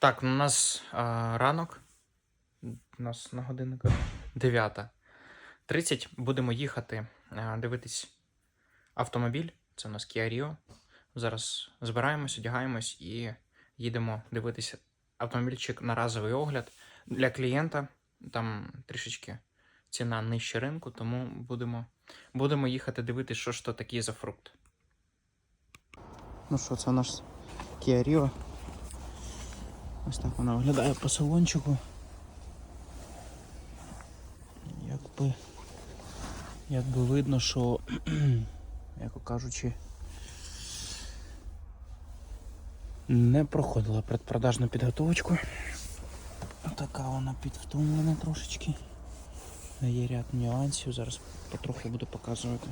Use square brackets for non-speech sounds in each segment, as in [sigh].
Так, ну, у нас а, ранок. У нас на годиннику 9.30. Будемо їхати а, дивитись автомобіль. Це у нас Kia Rio. Зараз збираємось, одягаємось і їдемо дивитися автомобільчик на разовий огляд. Для клієнта там трішечки ціна нижче ринку, тому будемо, будемо їхати дивитися, що ж то таке за фрукт. Ну що, це наш Kia Rio. Ось так вона виглядає по салончику. Якби, якби видно, що, [clears throat] яко кажучи, не проходила предпродажну підготовочку. Така вона підвтомлена трошечки. Є ряд нюансів, зараз потроху буду показувати.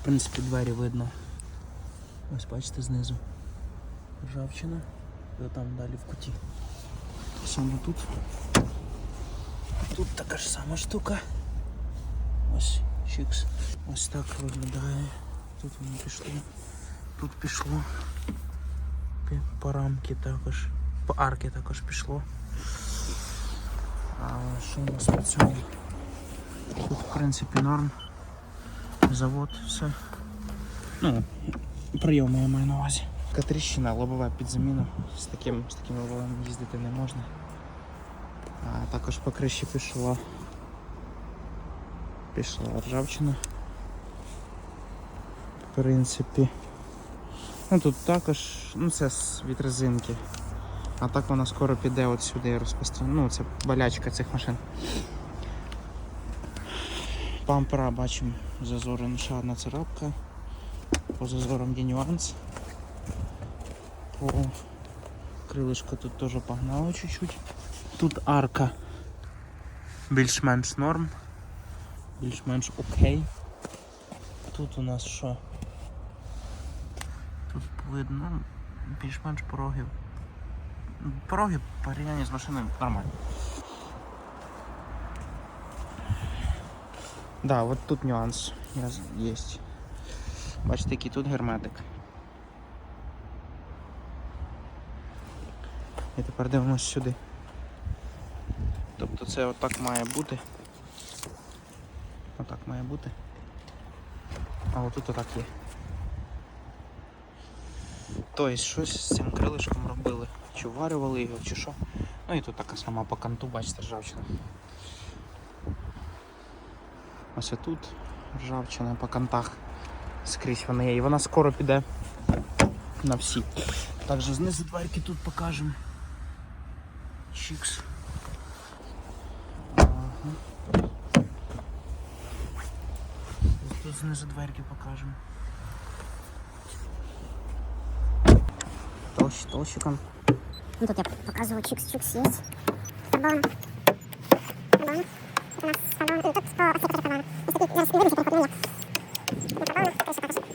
В принципі, двері видно. Ось бачите знизу. Ржавчина. І там далі в куті. Саме тут. Тут така ж сама штука. Ось чікс. Ось так виглядає. Тут воно пішло. Тут пішло. Пі- По рамки також. По арки також пішло. А що у нас по цьому? Тут в принципі норм. Завод, все. Ну, прийоми я маю на увазі. Така тріщина, лобова під заміну. З таким, з такими лобовими їздити не можна. А також по криші пішла. Пішла ржавчина. В принципі. Ну тут також, ну це від резинки. А так вона скоро піде от сюди розпространена. Ну, це болячка цих машин. Пампера бачимо зазори ще одна царапка. По зазорам є нюанс. По крилишку тут теж погнало чуть-чуть. Тут арка більш-менш норм. Більш-менш окей. Тут у нас що? Тут видно більш-менш порогів. Пороги в порівнянні з машиною нормально. Да, от тут нюанс є. Бачите, який тут герметик. І тепер дивимося сюди. Тобто це отак має бути. Отак має бути. А отут отак є. Тобто щось з цим крилишком робили. Чи варювали його, чи що. Ну і тут така сама по канту, бачите, ржавчина. Ось тут ржавчина по кантах скрізь вона є. І вона скоро піде на всі. Також знизу дверки тут покажемо. Чікс. Ага. Ось Тут знизу дверки покажемо. Толщ, толщиком. Ну тут я показываю чикс-чикс есть. Карбон. Карбон. Это у нас карбон. Тут по отсеку карбона. Есть такие, я распределюсь, я походу Тут карбон. То есть також.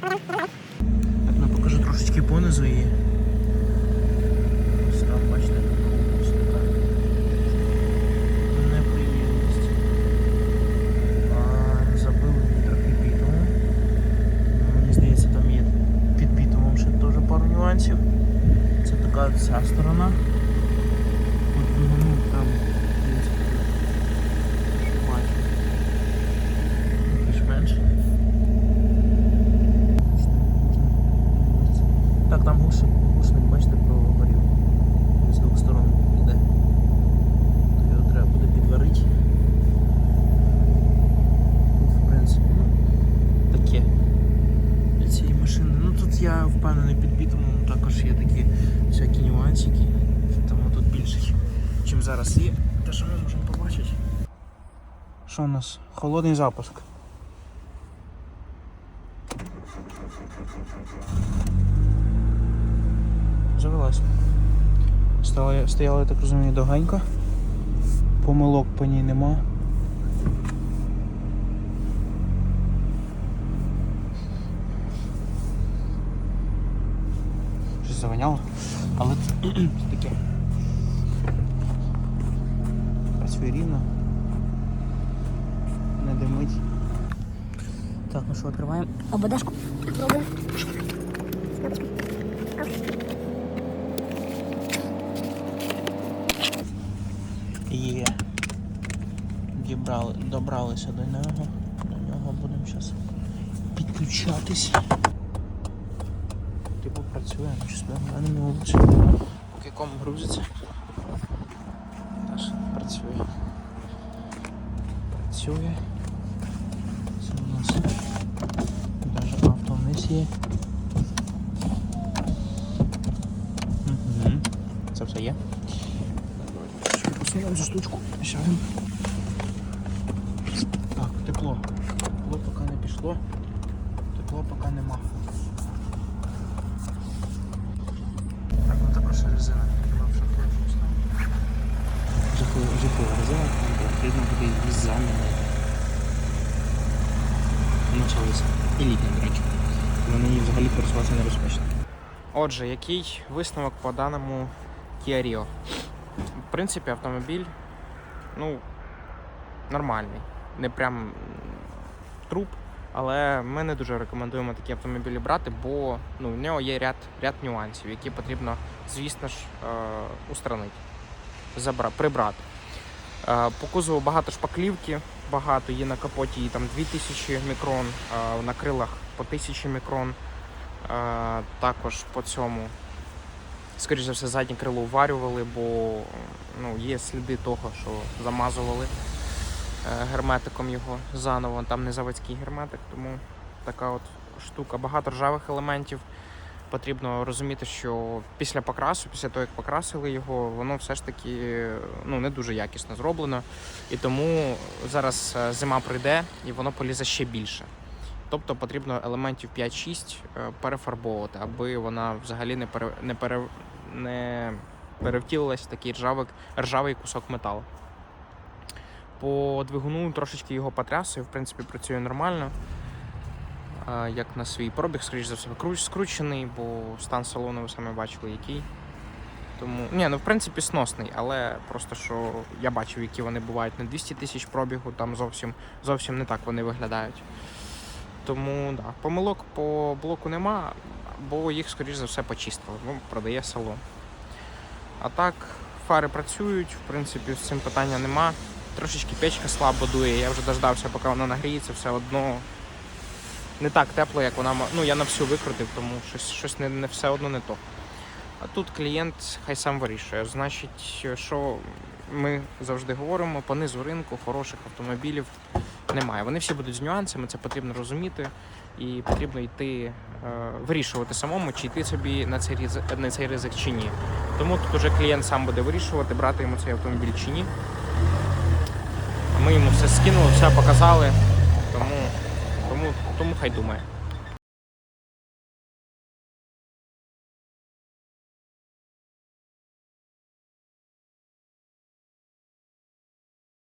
Так, ну покажу трошечки понизу її. Ось там, бачите, ось така неприємність. ця сторона. От ну, там, в принципі, бачу. Більш-менш. Так, там гусик, гусник, бачите, прогорів. Він з двох сторон іде. То його треба буде підварити. В принципі, ну, таке. Для цієї машини. Ну тут я впевнений під бітумом також є такі всякі нюансики. Тому тут більше, ніж зараз є. Те, що ми можемо побачити. Що у нас? Холодний запуск. Завелась. Стояла, я так розумію, доганька. Помилок по ній нема. Щось завоняло. Але це [clears throat] таке. Працює рівно. Не димить. Так, ну що, відкриваємо. Пробуємо. Є. Дібрали, добралися до нього. До нього будемо зараз підключатись. Типу працює, щось в мене не вулиці. Поки ком грузиться. Теж працює. Працює. Це у нас навіть авто вниз є. Угу. Це все є. Посунемо цю штучку. Так, тепло. Тепло поки не пішло. Тепло поки нема. Так, ну також резина. Жахлива жахлива резина, тому потрібно буде її замінити. Почалися. І літня, до речі. Вони її взагалі користуватися небезпечно. Отже, який висновок по даному Kia Rio? В принципі, автомобіль ну, нормальний. Не прям труп, але ми не дуже рекомендуємо такі автомобілі брати, бо ну, в нього є ряд, ряд нюансів, які потрібно, звісно ж, е, устранити, забра, прибрати. Е, По кузову багато шпаклівки, багато є на капоті її там 2000 мікрон, е, на крилах по 1000 мікрон. Е, Також по цьому Скоріше за все, заднє крило уварювали, бо ну, є сліди того, що замазували герметиком його заново. Там не заводський герметик, тому така от штука. Багато ржавих елементів. Потрібно розуміти, що після покрасу, після того, як покрасили його, воно все ж таки ну, не дуже якісно зроблено. І тому зараз е, зима прийде і воно полізе ще більше. Тобто потрібно елементів 5-6 е, перефарбовувати, аби вона взагалі не пере, не, пере, не перевтілилась в такий ржавий, ржавий кусок металу. По двигуну трошечки його потрясує, в принципі, працює нормально. Як на свій пробіг, скоріш за все, скручений, бо стан салону ви самі бачили, який. Тому, ні, ну в принципі сносний, але просто що я бачив, які вони бувають на 200 тисяч пробігу, там зовсім, зовсім не так вони виглядають. Тому да, помилок по блоку нема, бо їх, скоріш за все, почистили. Ну, продає салон. А так, фари працюють, в принципі, з цим питання нема. Трошечки печка слабо дує. Я вже дождався, поки вона нагріється, все одно не так тепло, як вона. Ну, я на всю викрутив, тому щось, щось не, не все одно не то. А тут клієнт хай сам вирішує. Значить, що ми завжди говоримо, по низу ринку хороших автомобілів немає. Вони всі будуть з нюансами, це потрібно розуміти, і потрібно йти е, вирішувати самому, чи йти собі на цей ризик, на цей ризик чи ні. Тому тут уже клієнт сам буде вирішувати, брати йому цей автомобіль чи ні. Ми йому все скинули, все показали, тому, тому, тому хай думає.